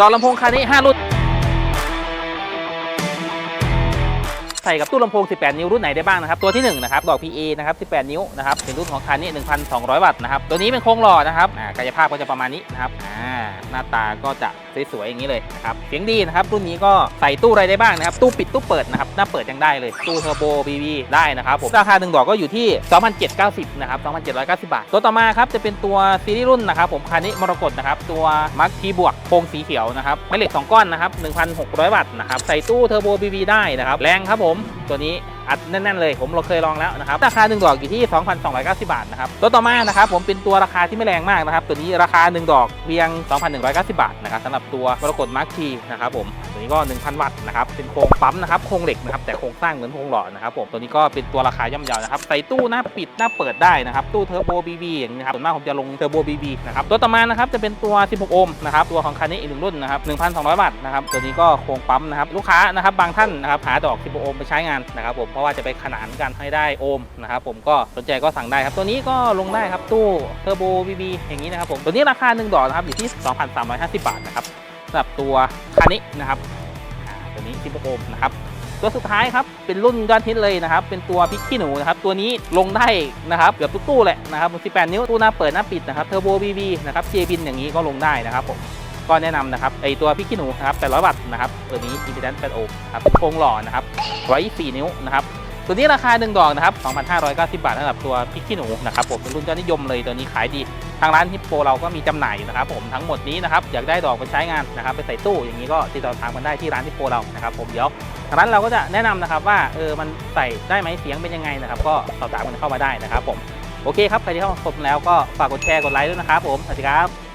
ดอกลำโพงคันนี้ 5 รุ่น ใส่กับตู้ลำโพง 18 นิ้วรุ่นไหนได้บ้างนะครับ ตัวที่1นะครับ ดอก PA นะครับ 18 นิ้วนะครับเป็นรุ่นของคันนี้ 1,200 วัตต์นะครับ ตัวนี้เป็นโครงหล่อนะครับ กายภาพก็จะประมาณนี้นะครับอ่า หน้าตาก็จะสวยๆอย่างนี้เลยนะครับเสียงดีนะครับรุ่นนี้ก็ใส่ตู้อะไรได้บ้างนะครับตู้ปิดตู้เปิดนะครับหน้าเปิดยังได้เลยตู้เทอร์โบ BB ได้นะครับผมราคาหนึ่งดอกก็อยู่ที่ 2,790นะครับ2,790 บาท ตัวต่อมาครับจะเป็นตัวซีรีส์รุ่นนะครับผมคันนี้มรกตนะครับตัวมาร์คทีบวกโครงสีเขียวนะครับแม่เหล็ก 2 ก้อนนะครับ1,600 วัตต์นะครับใส่ตู้เทอร์โบ BB ได้นะครับแรงครับผมตัวนี้ อัดแน่นๆเลย ผมเราเคยลองแล้วนะครับราคา1ดอกอยู่ที่ 2,290 บาทนะครับตัวต่อมานะครับผมเป็นตัวราคาที่ไม่แรงมากนะครับตัวนี้ราคา 1 ดอกเพียง 2,190 บาทนะครับสำหรับตัวมรกตมาร์คทีนะครับผม ตัวนี้ก็ 1,000 วัตต์นะครับเป็นโครงปั๊มนะครับโครงเหล็กนะครับแต่โครงสร้างเหมือนโครงหล่อนะครับผมตัวนี้ก็เป็นตัวราคาย่อมเยาวนะครับใส่ตู้หน้าปิดหน้าเปิดได้นะครับตู้เทอร์โบบีบีอย่างนี้นะครับส่วนมากผมจะลงเทอร์โบบีบีนะครับตัวต่อมานะครับจะเป็นตัว 16 โอห์มนะครับตัวของคันนี้อีกหนึ่งรุ่นนะครับ1,200 วัตต์นะครับตัวนี้ก็โครงปั๊มนะครับลูกค้านะครับบางท่านนะครับหาดอก 16 โอห์มไปใช้งานนะครับผมเพราะว่าจะไปขนานกันให้ได้โอห์มนะครับผมก็สนใจก็สั่งได้ครับ ตัวนี้ก็ลงได้ครับตู้เทอร์โบบีบีอย่างนี้นะครับผมตัวนี้ราคาหนึ่งดอกนะครับอยู่ที่ 2,350 บาทนะครับสำหรับตัวคันนี้นะครับ ตัวนี้ซิปโอมนะครับตัวสุดท้ายครับเป็นรุ่นยอดฮิตเลยนะครับเป็นตัวพริกขี้หนูนะครับตัวนี้ลงได้นะครับเกือบทุกตู้แหละนะครับ18 นิ้วตู้หน้าเปิดหน้าปิดนะครับเทอร์โบบีบีนะครับเจบินอย่างนี้ก็ลงได้นะครับผมก็แนะนำนะครับไอตัวพริกขี้หนูนะครับ800วัตต์นะครับตัวนี้อินดิดัน8โอห์ครับเป็นโครงหล่อนะครับ124นิ้วนะครับ ตัวนี้ราคาหนึ่งดอกนะครับ2,590 บาทสำหรับตัวพริกขี้หนูนะครับผมเป็นรุ่นยอดนิยมเลยตัวนี้ขายดี ทางร้านฮิปโปเราก็มีจำหน่ายอยู่นะครับผมทั้งหมดนี้นะครับอยากได้ดอกไปใช้งานนะครับไปใส่ตู้อย่างนี้ก็ติดต่อทางกันได้ที่ร้านฮิปโปเรานะครับผมเดี๋ยวทางร้านเราก็จะแนะนำนะครับว่าเออมันใส่ได้ไหมเสียงเป็นยังไงนะครับก็สอบถามกันเข้ามาได้นะครับผมโอเคครับใครที่เข้ามาชมแล้วก็ฝากกดแชร์กดไลค์ด้วยนะครับผมสวัสดีครับ